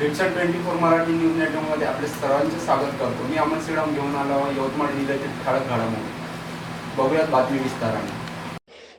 Website twenty four Marathi news नेटवर्कमध्ये आपले सर्वांचे स्वागत करतो. मी अमन श्रीराम घेऊन आलो यवतमाळ जिल्ह्यातील ठळक घडामोडी. बघूयात बातमी विस्ताराने.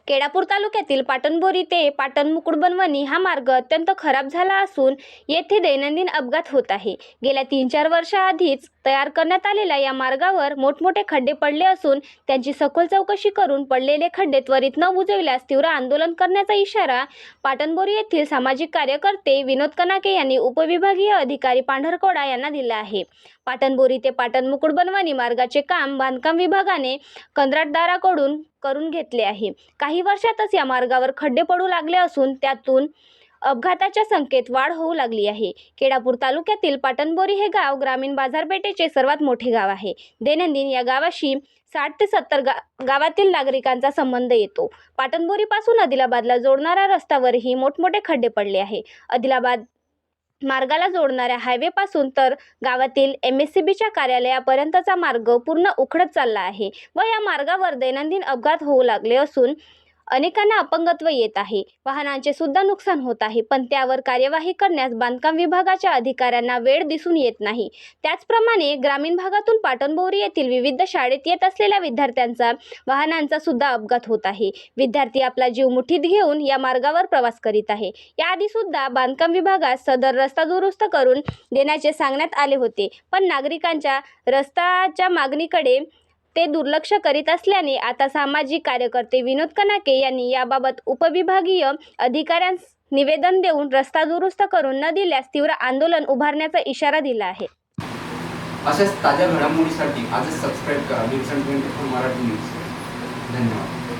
केडापूर तालुक्यातील पाटणबोरी ते पाटण मुकुडबनवणी हा मार्ग अत्यंत खराब झाला असून येथे दैनंदिन अपघात होत आहे. गेल्या तीन चार वर्षाआधीच तयार करण्यात आलेल्या या मार्गावर मोठमोठे खड्डे पडले असून त्यांची सखोल चौकशी करून पडलेले खड्डे त्वरित न बुजविल्यास तीव्र आंदोलन करण्याचा इशारा पाटणबोरी येथील सामाजिक कार्यकर्ते विनोद कनाके यांनी उपविभागीय अधिकारी पांढरकोडा यांना दिला आहे. पाटणबोरी ते पाटण मुकुडबनवानी मार्गाचे काम बांधकाम विभागाने कंत्राटदाराकडून करून घेतले आहे. काही वर्षातच या मार्गावर खड्डे पडू लागले असून त्यातून अपघाताच्या संख्येत वाढ होऊ लागली आहे. केडापूर तालुक्यातील पाटणबोरी हे गाव ग्रामीण बाजारपेठेचे सर्वात मोठे गाव आहे. दैनंदिन या गावाशी साठ ते सत्तर गा गावातील नागरिकांचा संबंध येतो. पाटणबोरीपासून आदिलाबादला जोडणाऱ्या रस्त्यावरही मोठमोठे खड्डे पडले आहे. आदिलाबाद मार्गाला जोडणाऱ्या हायवेपासून तर गावातील एम एस सी बीच्या कार्यालयापर्यंतचा मार्ग पूर्ण उखडत चालला आहे व या मार्गावर दैनंदिन अपघात होऊ लागले असून अनेकांना अपंगत्व येत आहे. वाहनांचे सुद्धा नुकसान होत आहे पण त्यावर कार्यवाही करण्यास बांधकाम विभागाच्या अधिकाऱ्यांना वेळ दिसून येत नाही. त्याचप्रमाणे ग्रामीण भागातून पाटणबोरी येथील विविध शाळेत येत असलेल्या विद्यार्थ्यांचा वाहनांचा सुद्धा अपघात होत आहे. विद्यार्थी आपला जीव मुठीत घेऊन या मार्गावर प्रवास करीत आहे. याआधी सुद्धा बांधकाम विभागात सदर रस्ता दुरुस्त करून देण्याचे सांगण्यात आले होते पण नागरिकांच्या रस्ताच्या मागणीकडे ते दुर्लक्ष करीत असल्याने आता सामाजिक कार्यकर्ते विनोद कनाके यांनी याबाबत उपविभागीय अधिकाऱ्यांस निवेदन देऊन रस्ता दुरुस्त करून न दिल्यास तीव्र आंदोलन उभारण्याचा इशारा दिला आहे. अशाच ताज्या घडामोडीसाठी आजच सबस्क्राईब करा. ट्वेंटी फोर मराठी न्यूज धन्यवाद.